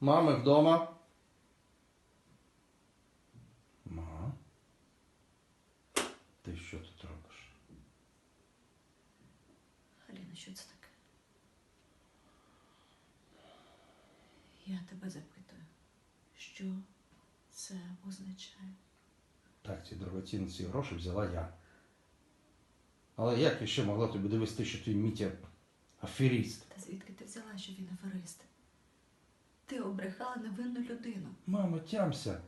Мами вдома. Ма. Ти що тут робиш? Аліна, що це таке? Я тебе запитую, що це означає? Так, ці дорогоцінні ці гроші взяла я. Але як я ще могла тобі довести, що твій Мітя аферіст? Та звідки ти взяла, що він аферист? Ти обрехала невинну людину. Мамо, тямся.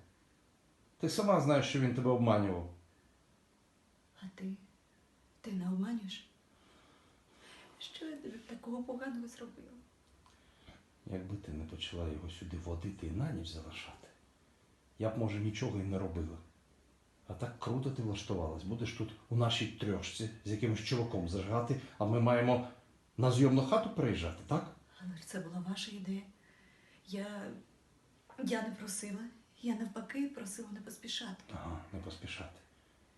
Ти сама знаєш, що він тебе обманював. А ти? Ти не обманюєш? Що я тобі такого поганого зробила? Якби ти не почала його сюди водити і на ніч залишати, я б, може, нічого і не робила. А так круто ти влаштувалась. Будеш тут у нашій трьошці з якимось чуваком зажигати, а ми маємо на зйомну хату приїжджати, так? Але ж це була ваша ідея. Я, я не просила. Я навпаки просила не поспішати. Ага, не поспішати.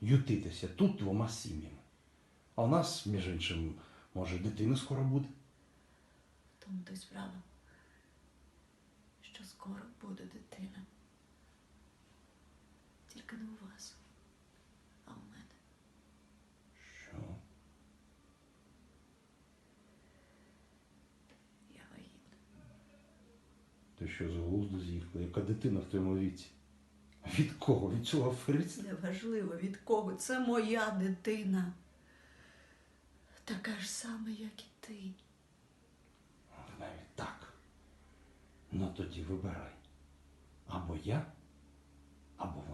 Ютитися тут двома сім'ями. А у нас, між іншим, може, дитина скоро буде. Тому то й справа, що скоро буде дитина. Тільки не у вас, а у мене. Що? Я вагітна. Ти що з глузду з'їхала? Яка дитина в твоєму віці? Від кого? Від цього афериста? Неважливо від кого. Це моя дитина. Така ж сама, як і ти. Навіть так. Ну тоді вибирай. Або я, або.